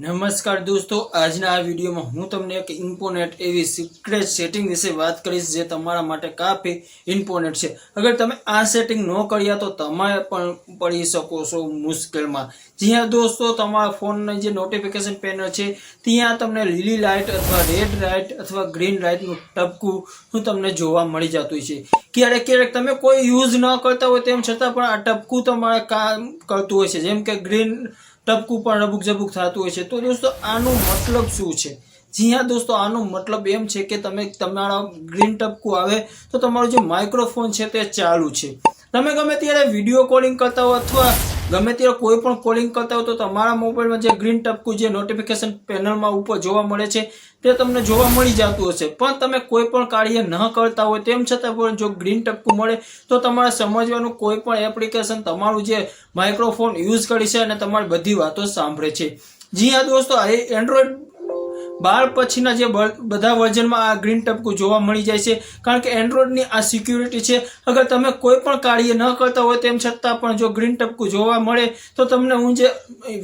નમસ્કાર દોસ્તો, આજના આ વિડીયોમાં હું તમને એક ઇમ્પોર્ટન્ટ એવી સિક્રેટ સેટિંગ વિશે વાત કરીશ જે તમારા માટે કાફી ઇમ્પોર્ટન્ટ છે. અગર તમે આ સેટિંગ ન કર્યા તો તમે પણ પડી શકો છો મુશ્કેલમાં. જ્યાં દોસ્તો, તમારા ફોનની જે નોટિફિકેશન પેનલ છે, ત્યાં તમને લીલી લાઇટ અથવા રેડ લાઇટ અથવા ગ્રીન લાઇટનું ટપકું હું તમને જોવા મળી જતું છે. ક્યારેક ક્યારેક તમે કોઈ યુઝ ન કરતા હોય તેમ છતાં પણ આ ટપકું તમારે કામ કરતું હોય છે. જેમ કે ગ્રીન ટપકું પણ રબુક ઝબુક થતું હોય છે. તો દોસ્તો, આનો મતલબ શું છે? જી હા, દોસ્તો, આનો મતલબ એમ છે કે તમે, તમારા ગ્રીન ટપકું આવે, તો તમારું જે માઇક્રોફોન છે તે ચાલુ છે. તમે ગમે ત્યારે વીડિયો કોલિંગ કરતા હો અથવા ગમે ત્યારે કોઈ પણ કોલિંગ કરતા હો તો તમારા મોબાઈલમાં જે ગ્રીન ટપકું જે નોટિફિકેશન પેનલમાં ઉપર જોવા મળે છે, તે તમને જોવા મળી જતું હશે. પણ તમે કોઈ પણ કાર્ય ન કરતા હોય તેમ છતાં પણ જો ગ્રીન ટપકું મળે, તો તમારે સમજવાનું કોઈ પણ એપ્લિકેશન તમારું જે માઇક્રોફોન યુઝ કરી છે અને તમારી બધી વાતો સાંભળે છે. જી હા દોસ્તો એન્ડ્રોઈડ બાર પછીના જે બધા વર્ઝનમાં આ ગ્રીન ટપકું જોવા મળી જાય છે, કારણ કે એન્ડ્રોઇડની આ સિક્યુરિટી છે. અગર તમે કોઈ પણ કાર્ય ન કરતા હોય તેમ છતાં પણ જો ગ્રીન ટપકું જોવા મળે, તો તમને હું જે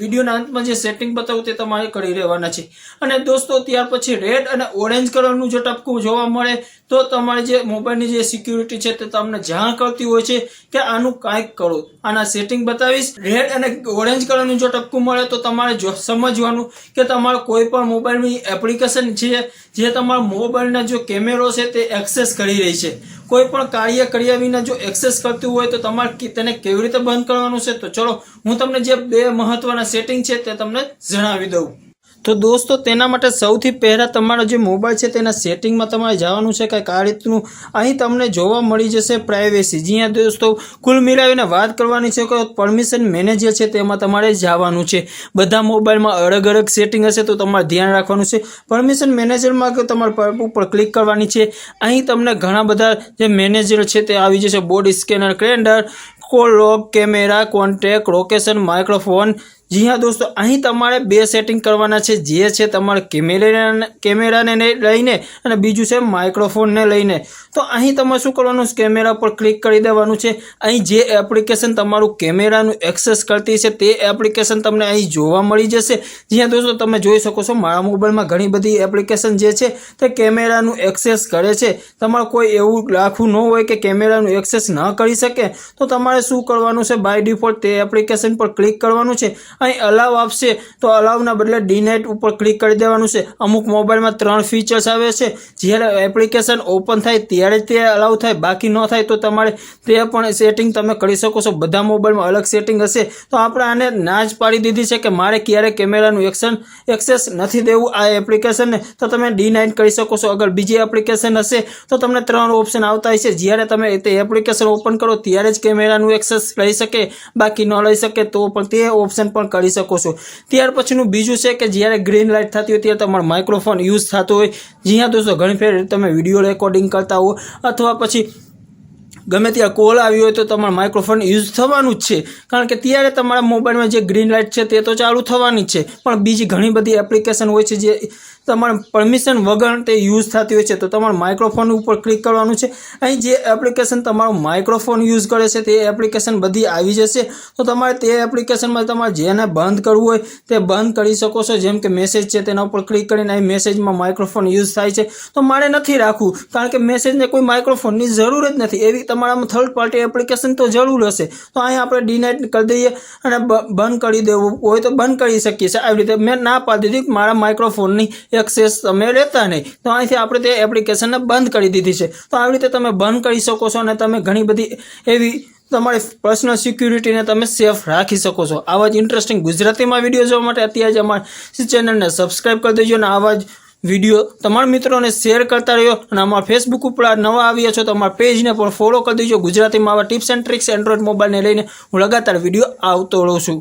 વિડીયોના અંતમાં જે સેટિંગ બતાવું તે તમારે કરી રહેવાના છે. અને દોસ્તો, ત્યાર પછી રેડ અને ઓરેન્જ કલરનું જો ટપકું જોવા મળે, તો તમારે જે મોબાઈલની જે સિક્યુરિટી છે તે તમને જાણ કરતી હોય છે કે આનું કાંઈક કરો. આના સેટિંગ બતાવીશ. રેડ અને ઓરેન્જ કલરનું જો ટપકું મળે, તો તમારે સમજવાનું કે તમારો કોઈ પણ મોબાઈલની એપ્લિકેશન છે, જે તમારા મોબાઈલના જો કેમેરો છે તે એક્સેસ કરી રહી છે. કોઈ પણ કાર્ય કર્યા વિના જો એક્સેસ કરતું હોય તો તમારે તેને કેવી રીતે બંધ કરવાનું છે? તો ચલો, હું તમને જે બે મહત્વના સેટિંગ છે તે તમને જણાવી દઉં. તો દોસ્તો, તેના માટે સૌથી પહેલાં તમારો જે મોબાઈલ છે તેના સેટિંગમાં તમારે જવાનું છે કંઈક આ રીતનું અહીં તમને જોવા મળી જશે પ્રાઇવેસી જ્યાં દોસ્તો, કુલ મિલાવીને વાત કરવાની છે કે પરમિશન મેનેજર છે તેમાં તમારે જવાનું છે. બધા મોબાઈલમાં અલગ અલગ સેટિંગ હશે તો તમારે ધ્યાન રાખવાનું છે. પરમિશન મેનેજરમાં કે તમારે પર- ઉપર ક્લિક કરવાની છે. અહીં તમને ઘણા બધા જે મેનેજર છે તે આવી જશે. Board scanner calendar call lock camera contact location microphone જી હા દોસ્તો, અહીં તમારે બે સેટિંગ કરવાના છે. જે છે તમારે કેમેરા કેમેરાને ને લઈને અને બીજું છે માઇક્રોફોનને લઈને. તો અહીં તમારે શું કરવાનું કેમેરા પર ક્લિક કરી દેવાનું છે. અહીં જે એપ્લિકેશન તમારું કેમેરાનું એક્સેસ કરતી છે, તે એપ્લિકેશન તમને અહીં જોવા મળી જશે. જ્યાં દોસ્તો, તમે જોઈ શકો છો, મારા મોબાઈલમાં ઘણી બધી એપ્લિકેશન જે છે, તે કેમેરાનું એક્સેસ કરે છે. તમારે કોઈ એવું રાખવું ન હોય કે કેમેરાનું એક્સેસ ન કરી શકે. તો તમારે શું કરવાનું છે? બાય ડિફોલ્ટ તે એપ્લિકેશન પર ક્લિક કરવાનું છે. અહીં અલાવ આપશે તો અલાવના બદલે ડીનેટ ઉપર ક્લિક કરી દેવાનું છે. અમુક મોબાઈલમાં ત્રણ ફીચર્સ આવે છે. જ્યારે એપ્લિકેશન ઓપન થાય ત્યારે તે અલાવ થાય, બાકી ન થાય તો તમારે તે પણ સેટિંગ તમે કરી શકો છો. બધા મોબાઈલમાં અલગ સેટિંગ હશે. તો આપણે આને ના જ પાડી દીધી છે કે મારે ક્યારે કેમેરાનું એક્શન એક્સેસ નથી દેવું આ એપ્લિકેશનને તો તમે ડી કરી શકો છો. અગર બીજી એપ્લિકેશન હશે, તો તમને ત્રણ ઓપ્શન આવતા હશે. જ્યારે તમે તે એપ્લિકેશન ઓપન કરો, ત્યારે જ કેમેરાનું એક્સેસ લઈ શકે. બાકી ન લઈ શકે તો પણ તે ઓપ્શન પણ કરી શકો છો. ત્યાર પછીનું બીજું છે કે જ્યારે ગ્રીન લાઇટ થતી હોય ત્યારે તમારો માઇક્રોફોન યુઝ થતો હોય. જ્યાં દોસ્તો, ઘણી ફેર તમે વીડિયો રેકોર્ડિંગ કરતા હો અથવા પછી ગમે ત્યાં કોલ આવ્યો હોય તો તમારે માઇક્રોફોન યુઝ થવાનું જ છે. કારણ કે ત્યારે તમારા મોબાઈલમાં જે ગ્રીન લાઇટ છે તે તો ચાલુ થવાની જ છે. પણ બીજી ઘણી બધી એપ્લિકેશન હોય છે જે તમારે પરમિશન વગર તે યુઝ થતી હોય છે. તો તમારે માઇક્રોફોન ઉપર ક્લિક કરવાનું છે. અહીં જે એપ્લિકેશન તમારું માઇક્રોફોન યુઝ કરે છે તે એપ્લિકેશન બધી આવી જશે. તો તમારે તે એપ્લિકેશનમાં તમારે જેને બંધ કરવું હોય તે બંધ કરી શકો છો. જેમ કે મેસેજ છે તેના ઉપર ક્લિક કરીને અહીં મેસેજમાં માઇક્રોફોન યુઝ થાય છે. તો મારે નથી રાખવું. કારણ કે મેસેજને કોઈ માઇક્રોફોનની જરૂર જ નથી. એવી તમારામાં થર્ડ પાર્ટી એપ્લિકેશન તો જરૂર હશે. તો અહીં આપણે ડિનાઇટ કરી દઈએ અને બંધ કરી દેવું હોય તો બંધ કરી શકીએ છીએ. આવી રીતે મેં ના પાડી દીધી મારા માઇક્રોફોનની એક્સેસ તમે રહેતા નહીં. તો અહીંથી આપણે તે એપ્લિકેશનને બંધ કરી દીધી છે. તો આવી રીતે તમે બંધ કરી શકો છો અને તમે ઘણી બધી એવી તમારી પર્સનલ સિક્યુરિટીને તમે સેફ રાખી શકો છો. આવા જ ઇન્ટરેસ્ટિંગ ગુજરાતીમાં વીડિયો જોવા માટે અત્યારે જ અમારી ચેનલને સબસ્ક્રાઈબ કરી દેજો અને આવા જ વીડિયો તમારા મિત્રોને શેર કરતા રહ્યો અને અમારા ફેસબુક ઉપર નવા આવ્યા છો તો અમારા પેજને પણ ફોલો કરી દેજો. ગુજરાતીમાં આવા ટિપ્સ એન્ડ ટ્રિક્સ એન્ડ્રોઈડ મોબાઈલને લઈને હું લગાતાર વીડિયો આવતો રહું છું.